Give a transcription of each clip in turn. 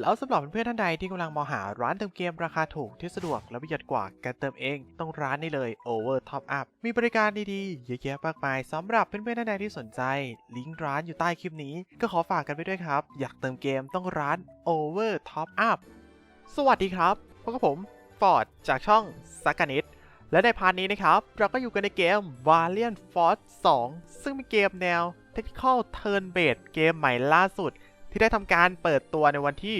แล้วสำหรับเพื่อนๆท่านใดที่กำลังมองหาร้านเติมเกมราคาถูกที่สะดวกและประหยัดกว่าการเติมเองต้องร้านนี้เลย Over Top Up มีบริการดีๆเยอะแยะมากมายสำหรับเพื่อนๆท่านใดที่สนใจ ลิงก์ร้านอยู่ใต้คลิปนี้ ก็ขอฝากกันไปด้วยครับ อยากเติมเกมต้องร้าน Over Top Up สวัสดีครับพบกับผมฟอร์ดจากช่องซักกนิตและในพาร์ทนี้นะครับ เราก็อยู่กันในเกม Valiant Force 2 ซึ่งเป็นเกมแนว Tactical Turn Based เกมใหม่ล่าสุด ที่ได้ทำการเปิดตัวในวันที่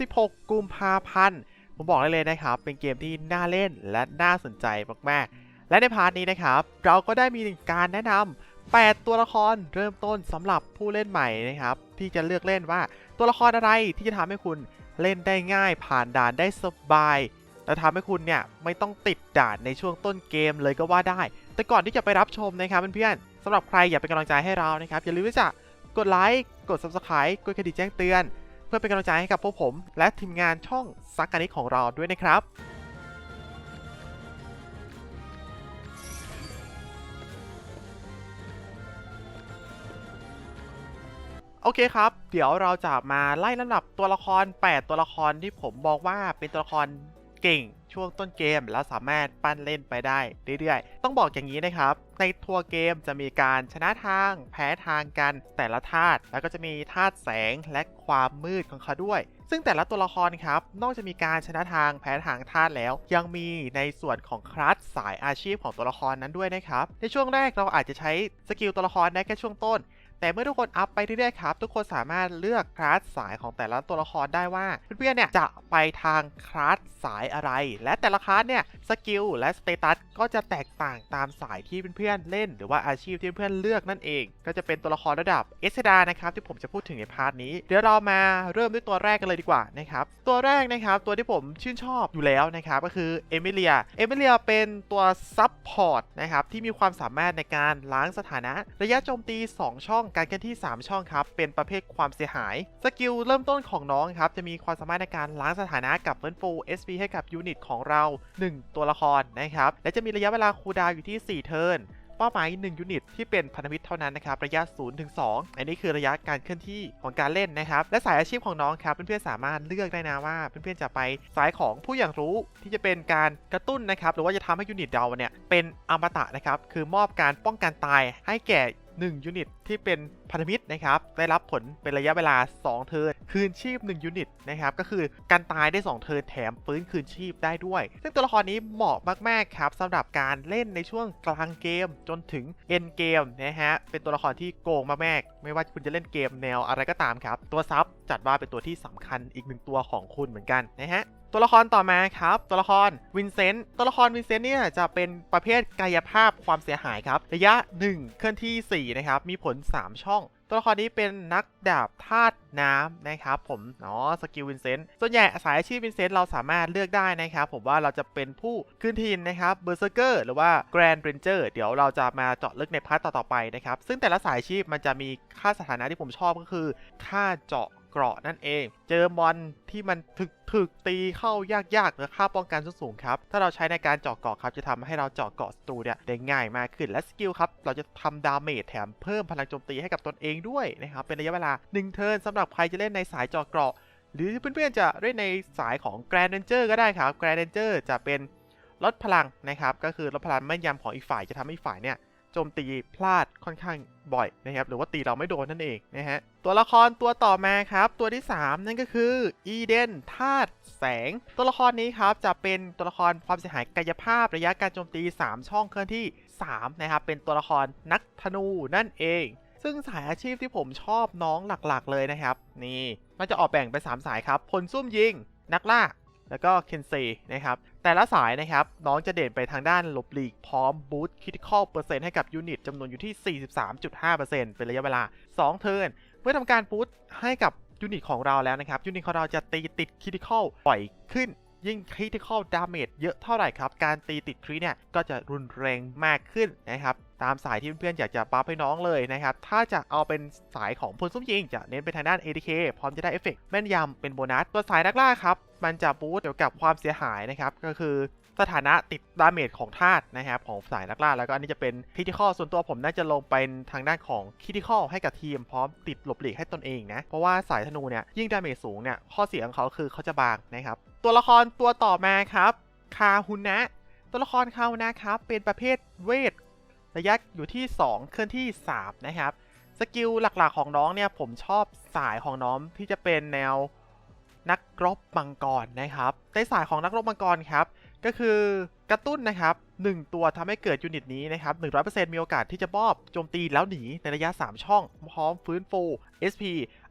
16 กุมภาพันธ์ ผมบอกได้เลยนะครับ เป็นเกมที่น่าเล่นและน่าสนใจมากๆ และในพาร์ทนี้นะครับ เราก็ได้มีการแนะนำ8 ตัวละครเริ่มต้นสำหรับผู้เล่นใหม่นะครับ ที่จะเลือกเล่นว่าตัวละครอะไรที่จะทำให้คุณเล่นได้ง่ายผ่านด่านได้สบาย และทำให้คุณเนี่ยไม่ต้องติดด่านในช่วงต้นเกมเลยก็ว่าได้ แต่ก่อนที่จะไปรับชมนะครับเพื่อนๆสำหรับใครอยากเป็นกำลังใจให้เรานะครับอย่าลืมที่จะ กดไลค์ กด subscribe กดกระดิ่งแจ้งเตือน เพื่อเป็นกำลังใจให้กับพวกผม และทีมงานช่องซักกานิของเราด้วยนะครับ โอเคครับ เดี๋ยวเราจะมาไล่ลำดับตัวละคร 8 ตัวละครที่ผมบอกว่าเป็นตัวละคร เก่งช่วงต้นเกมแล้วสามารถปั้นเล่นไปได้เรื่อยๆ ต้องบอกอย่างนี้นะครับ ในทัวร์เกมจะมีการชนะทางแพ้ทางกันแต่ละธาตุแล้วก็จะมีธาตุแสงและความมืดของเขาด้วย ซึ่งแต่ละตัวละครครับ นอกจากมีการชนะทางแพ้ทางธาตุแล้ว ยังมีในส่วนของคลาสสายอาชีพของตัวละครนั้นด้วยนะครับ ในช่วงแรกเราอาจจะใช้สกิลตัวละครได้แค่ช่วงต้น แต่เมื่อทุกคนอัพไปเรื่อยๆครับ ทุกคนสามารถเลือกคลาสสายของแต่ละตัวละครได้ว่าเพื่อนๆเนี่ยจะไปทางคลาสสายอะไร และแต่ละคลาสเนี่ยสกิลและสเตตัสก็จะแตกต่างตามสายที่เพื่อนๆเล่น หรือว่าอาชีพที่เพื่อนๆเลือกนั่นเอง ก็จะเป็นตัวละครระดับเอสดานะครับที่ผมจะพูดถึงในพาร์ทนี้ เดี๋ยวเรามาเริ่มด้วยตัวแรกกันเลยดีกว่านะครับตัวแรกนะครับตัวที่ผมชื่นชอบอยู่แล้วนะครับก็คือเอมิเลียเอมิเลียเป็นตัวซับพอร์ตนะครับที่มีความสามารถในการล้างสถานะระยะโจมตี 2 ช่องการเคลื่อนที่ 3 ช่องครับ เป็นประเภทความเสียหาย สกิลเริ่มต้นของน้องครับ จะมีความสามารถในการล้างสถานะกับเฟิร์นฟู SP ให้กับยูนิตของเรา 1 ตัวละครนะครับ และจะมีระยะเวลาคูลดาวอยู่ที่ 4 เทิร์นเป้าหมาย 1 ยูนิต ที่เป็นพันธมิตรเท่านั้นนะครับ ระยะ 0 ถึง 2 อันนี้คือระยะการเคลื่อนที่ของการเล่นนะครับ และสายอาชีพของน้องครับ เพื่อนๆ สามารถเลือกได้นะว่า เพื่อนๆ จะไปสายของผู้อย่างรู้ที่จะเป็นการกระตุ้นนะครับ หรือว่าจะทำให้ยูนิตเราเนี่ยเป็นอมตะนะครับ คือมอบการป้องกันตายให้แก่ 1 ยูนิตที่เป็นพันธมิตรนะครับได้รับผลเป็นระยะเวลา 2 เทิร์นคืนชีพ 1 ยูนิตนะครับก็คือการตายได้ 2 เทิร์นแถมฟื้นคืนชีพได้ด้วย ซึ่งตัวละครนี้เหมาะมากๆครับสำหรับการเล่นในช่วงกลางเกมจนถึงเอ็นเกมนะฮะเป็นตัวละครที่โกงมากๆไม่ว่าคุณจะเล่นเกมแนวอะไรก็ตามครับ ตัวซับจัดว่าเป็นตัวที่สำคัญอีกหนึ่งตัวของคุณเหมือนกันนะฮะ ตัวละครต่อมาครับ ตัวละครวินเซนต์ตัวละครวินเซนต์เนี่ยจะเป็นประเภทกายภาพความเสียหายครับ ระยะ 1 เคลื่อนที่ 4 นะครับ มีผล 3 ช่อง ตัวละครนี้เป็นนักดาบธาตุน้ำนะครับผมเนาะสกิลวินเซนต์ส่วนใหญ่สายอาชีพวินเซนต์เราสามารถเลือกได้นะครับ ผมว่าเราจะเป็นผู้ขึ้นทินนะครับเบอร์เซอร์เกอร์หรือว่าแกรนด์เรนเจอร์เดี๋ยวเราจะมาเจาะลึกในพาร์ทต่อๆไปนะครับ ซึ่งแต่ละสายอาชีพมันจะมีค่าสถานะที่ผมชอบก็คือ ค่าเจาะ เกราะนั่นเอง เจอมอนที่มันถึกถึกตีเข้ายากๆหรือค่าป้องกันสูงครับ ถ้าเราใช้ในการเจาะเกาะครับจะทำให้เราเจาะเกาะศัตรูเนี่ยได้ง่ายมากขึ้นและสกิลครับเราจะทำดาเมจแถมเพิ่มพลังโจมตีให้กับตนเองด้วยนะครับเป็นระยะเวลา 1 เทิร์นสำหรับใครจะเล่นในสายเจาะเกราะ หรือเพื่อนๆจะเล่นในสายของแกรนเรนเจอร์ก็ได้ครับแกรนเรนเจอร์จะเป็นลดพลังนะครับก็คือลดพลังแม่นยำของอีกฝ่ายจะทำให้ฝ่ายเนี่ย โจมตีพลาดค่อนข้างบ่อยนะครับหรือว่าตีเราไม่โดนนั่นเองนะฮะตัวละครตัวต่อมาครับ ตัวที่ 3 นั่นก็คืออีเดนธาตุแสง ตัวละครนี้ครับจะเป็นตัวละครความเสียหายกายภาพระยะการโจมตี 3 ช่องเคลื่อนที่ 3 นะครับ เป็นตัวละครนักธนูนั่นเอง ซึ่งสายอาชีพที่ผมชอบน้องหลักๆ เลยนะครับ นี่มันจะออกแบ่งเป็น3สายครับพลซุ่มยิง นักล่าแล้วก็เคนเซนะครับ แต่ละสายนะครับ น้องจะเด่นไปทางด้านหลบหลีกพร้อมบูตคิด i คอลเปอร์เซ็นต์ให้กับยูนิตจำนวนอยู่ที่ 43.5%เป็นระยะเวลา 2 เทิร์น เมื่อทำการบูตให้กับยูนิตของเราแล้วนะครับ ยูนิตของเราจะตีติดคิด i คอลบ่อยขึ้น ยิ่งคริติคอลดาเมจเยอะเท่าไหร่ครับ การตีติดคริเนี่ย ก็จะรุนแรงมากขึ้นนะครับ ตามสายที่เพื่อนๆอยากจะปั๊บให้น้องเลยนะครับ ถ้าจะเอาเป็นสายของพลซุ้มยิง จะเน้นไปทางด้าน ADK พร้อมจะได้เอฟเฟกต์แม่นยำเป็นโบนัส ตัวสายนักล่าครับ มันจะบูสต์เกี่ยวกับความเสียหายนะครับ ก็คือ สถานะติดดาเมจของธาตุนะครับของสายนักล่า แล้วก็อันนี้จะเป็นค r ิติคอลส่วนตัวผมน่าจะลงเป็นทางด้านของค r ิติคอลให้กับทีมพร้อมติดหลบหลีกให้ตนเองนะ เพราะว่าสายธนูเนี่ยยิ่งดาเมจสูงเนี่ยข้อเสียของเขาคือเขาจะบางนะครับ ตัวละครตัวต่อมาครับคาฮุนะ ตัวละครคาฮุนะครับเป็นประเภทเวทระยะอยู่ที่ 2 เคลื่อนที่ 3 นะครับสกิลหลักๆของน้องเนี่ยผมชอบสายของน้องที่จะเป็นแนวนักรบมังกรนะครับในสายของนักรบมังกรครับ ก็คือกระตุ้นนะครับ 1 ตัวทำให้เกิดยูนิตนี้นะครับ 100%มีโอกาสที่จะมอบโจมตีแล้วหนีในระยะ 3 ช่อง พร้อมฟื้นฟู SP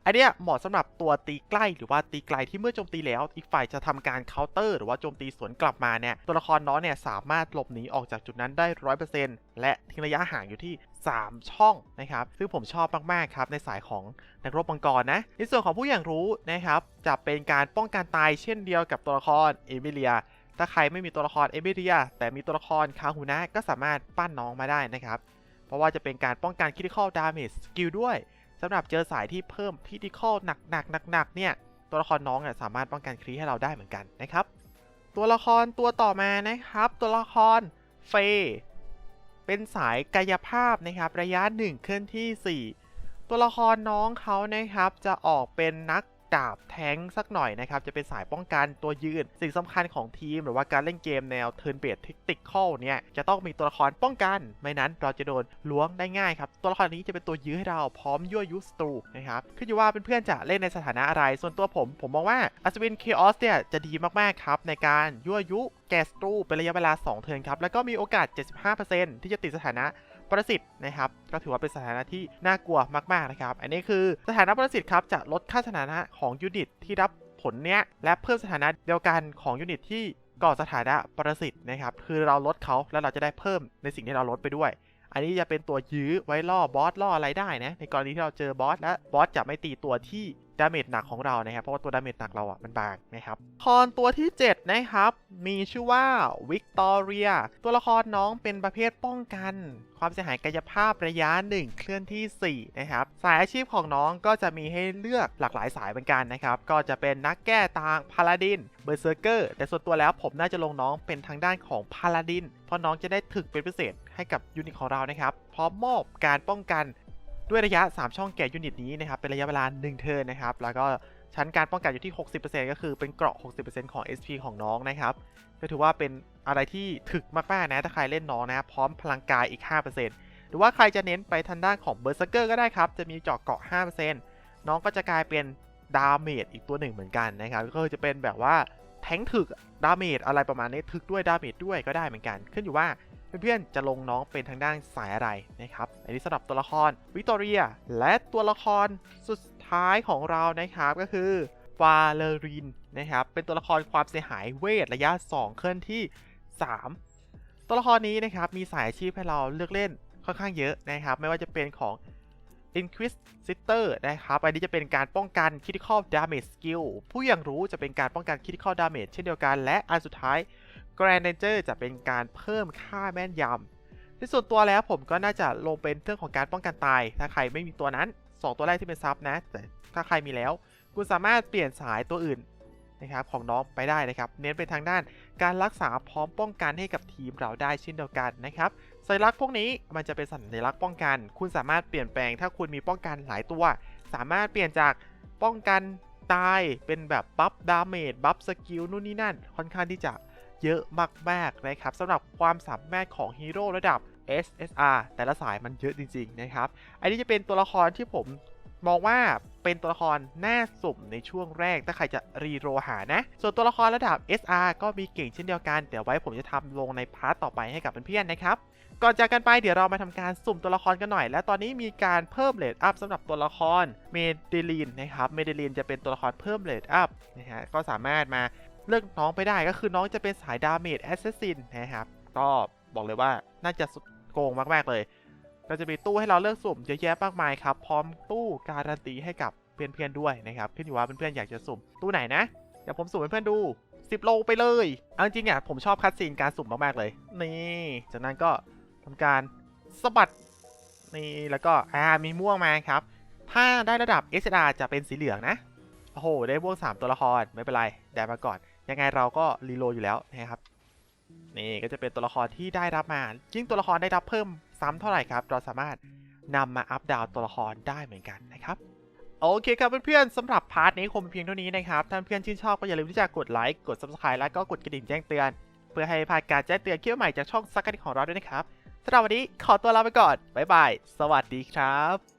อันเนี้ยเหมาะสำหรับตัวตีใกล้หรือว่าตีไกลที่เมื่อโจมตีแล้ว อีกฝ่ายจะทำการเคาน์เตอร์หรือว่าโจมตีสวนกลับมาเนี่ยตัวละครน้องเนี่ยสามารถหลบหนีออกจากจุดนั้นได้100%และทิ้งระยะห่างอยู่ที่ 3 ช่องนะครับ ซึ่งผมชอบมาก ๆ ครับ ในสายของนักรบมังกรนะ ในส่วนของผู้อย่างรู้นะครับจะเป็นการป้องกันตายเช่นเดียวกับตัวละครเอมิเลีย ถ้าใครไม่มีตัวละครเอมิเลียแต่มีตัวละครคาฮูนะก็สามารถปั้นน้องมาได้นะครับ เพราะว่าจะเป็นการป้องกัน critical damage skill ด้วยสำหรับเจอสายที่เพิ่ม critical หนักหนักหนักหนักๆเนี่ยตัวละครน้องเนี่ยสามารถป้องกันครีให้เราได้เหมือนกันนะครับ ตัวละครตัวต่อมานะครับ ตัวละครเฟเป็นสายกายภาพนะครับระยะ 1 เคลื่อนที่ 4 ตัวละครน้องเขานะครับจะออกเป็นนัก ดาบแทงสักหน่อยนะครับ จะเป็นสายป้องกันตัวยืน สิ่งสำคัญของทีม หรือว่าการเล่นเกมแนว Turn Based Tactical เนี่ยจะต้องมีตัวละครป้องกัน ไม่นั้นเราจะโดนล้วงได้ง่ายครับ ตัวละครนี้จะเป็นตัวยื้อให้เราพร้อมยั่วยุสตรูนะครับขึ้นอยู่ว่าเพื่อนๆจะเล่นในสถานะอะไร ส่วนตัวผม ผมมองว่าอัศวินเคออสเนี่ยจะดีมากๆครับในการยั่วยุแกสตรูเป็นระยะเวลา 2 เทิร์นครับแล้วก็มีโอกาส 75%ที่จะติดสถานะ ประสิทธิ์นะครับก็ถือว่าเป็นสถานะที่น่ากลัวมากๆนะครับ อันนี้คือสถานะประสิทธิ์ครับจะลดค่าสถานะของยูนิตที่รับผลเนี้ยและเพิ่มสถานะเดียวกันของยูนิตที่ก่อสถานะประสิทธิ์นะครับ คือเราลดเขาแล้วเราจะได้เพิ่มในสิ่งที่เราลดไปด้วย อันนี้จะเป็นตัวยื้อไว้ล่อบอสล่ออะไรได้นะในกรณีที่เราเจอบอสและบอสจะไม่ตีตัวที่ ดาเมจหนักของเรานะครับ เพราะว่าตัวดาเมจหนักเราอะมันบางนะครับคอนตัวที่ 7 นะครับ มีชื่อว่าวิกตอเรียตัวละครน้องเป็นประเภทป้องกัน ความเสียหายกายภาพระยะ 1 เคลื่อนที่ 4 นะครับ สายอาชีพของน้องก็จะมีให้เลือกหลากหลายสายเหมือนกันนะครับ ก็จะเป็นนักแก้ต่างพาลาดินเบอร์เซอร์เกอร์แต่ส่วนตัวแล้วผมน่าจะลงน้องเป็นทางด้านของพาลาดินเพราะน้องจะได้ถึกเป็นพิเศษให้กับยูนิตของเรานะครับพร้อมมอบการป้องกัน ด้วยระยะ 3 ช่องแก่ยูนิตนี้นะครับเป็นระยะเวลา 1 เทิร์นนะครับ แล้วก็ชั้นการป้องกันอยู่ที่ 60%ก็คือเป็นเกราะ 60%ของ SP ของน้องนะครับ ก็ถือว่าเป็นอะไรที่ถึกมากๆนะถ้าใครเล่นน้องนะครับพร้อมพลังกายอีก 5%หรือว่าใครจะเน้นไปทางด้านของเบอร์เซอร์เกอร์ก็ได้ครับ จะมีเจาะเกราะ 5%น้องก็จะกลายเป็นดาเมจอีกตัวหนึ่งเหมือนกันนะครับ ก็จะเป็นแบบว่าแทงถึกดาเมจอะไรประมาณนี้ถึกด้วยดาเมจด้วยก็ได้เหมือนกัน ขึ้นอยู่ว่า เพื่อนๆจะลงน้องเป็นทางด้านสายอะไรนะครับ อันนี้สำหรับตัวละครวิกตอเรีย และตัวละครสุดท้ายของเรานะครับก็คือฟาเลรินนะครับ เป็นตัวละครความเสียหายเวทระยะ 2 เคลื่อนที่ 3 ตัวละครนี้นะครับมีสายอาชีพให้เราเลือกเล่นค่อนข้างเยอะนะครับ ไม่ว่าจะเป็นของ Inquisitor นะครับ อันนี้จะเป็นการป้องกัน Critical Damage Skill ผู้อย่างรู้จะเป็นการป้องกัน Critical Damage เช่นเดียวกัน และอันสุดท้าย Grand Ranger จะเป็นการเพิ่มค่าแม่นยำในส่วนตัวแล้วผมก็น่าจะลงเป็นเรื่องของการป้องกันตาย ถ้าใครไม่มีตัวนั้น 2 ตัวแรกที่เป็นซับนะ แต่ถ้าใครมีแล้ว คุณสามารถเปลี่ยนสายตัวอื่นนะครับของน้องไปได้นะครับ เน้นเป็นทางด้านการรักษาพร้อมป้องกันให้กับทีมเราได้เช่นเดียวกันนะครับสัญลักษณ์พวกนี้มันจะเป็นสัญลักษณ์ป้องกัน คุณสามารถเปลี่ยนแปลงถ้าคุณมีป้องกันหลายตัว สามารถเปลี่ยนจากป้องกันตายเป็นแบบบัฟดาเมจบัฟสกิลนู่นนี่นั่น ค่อนข้างที่จะ เยอะมากๆนะครับสำหรับความสามารถของฮีโร่ระดับ SSR แต่ละสายมันเยอะจริงๆนะครับ อันนี้จะเป็นตัวละครที่ผมมองว่าเป็นตัวละครน่าสุ่มในช่วงแรกถ้าใครจะรีโรหานะ ส่วนตัวละครระดับ SR ก็มีเก่งเช่นเดียวกัน เดี๋ยวไว้ผมจะทำลงในพาร์ตต่อไปให้กับเพื่อนๆนะครับ ก่อนจากกันไปเดี๋ยวเรามาทำการสุ่มตัวละครกันหน่อย และตอนนี้มีการเพิ่มเลทอัพสำหรับตัวละครเมเดลีนนะครับ เมเดลีนจะเป็นตัวละครเพิ่มเลทอัพนะฮะ ก็สามารถมา เลือกน้องไปได้ก็คือน้องจะเป็นสายดาเมจแอสซัสซินนะครับก็บอกเลยว่าน่าจะสุดโกงมากๆเลยก็จะมีตู้ให้เราเลือกสุ่มเยอะแยะมากมายครับ พร้อมตู้การันตีให้กับเพื่อนๆด้วยนะครับขึ้นอยู่ว่าเพื่อนๆอยากจะสุ่มตู้ไหนนะเดี๋ยวผมสุ่มให้เพื่อนดู10 โลไปเลยเอาจริงๆอะผมชอบคัดซีนการสุ่มมากๆเลย นี่จากนั้นก็ทำการสะบัดนี่แล้วก็อ่ามีม่วงมาครับ ถ้าได้ระดับ SR จะเป็นสีเหลืองนะโอ้โหได้ม่วง 3 ตัวละครไม่เป็นไรได้มาก่อน ยังไงเราก็รีโหลอยู่แล้วนะครับนี่ก็จะเป็นตัวละครที่ได้รับมายิ่งตัวละครได้รับเพิ่มซ้ำเท่าไหร่ครับ เราสามารถนำมาอัพดาวตัวละครได้เหมือนกันนะครับโอเคครับเพื่อนๆสำหรับพาร์ทนี้คงเพียงเท่านี้นะครับถ้าเพื่อนชื่นชอบก็อย่าลืมที่จะกดไลค์กด subscribe แล้วก็กดกระดิ่งแจ้งเตือน เพื่อให้พลาดการแจ้งเตือนคลิปใหม่จากช่องซักกันของเราด้วยนะครับสำหรับวันนี้ขอตัวลาไปก่อนบ๊ายบายสวัสดีครับ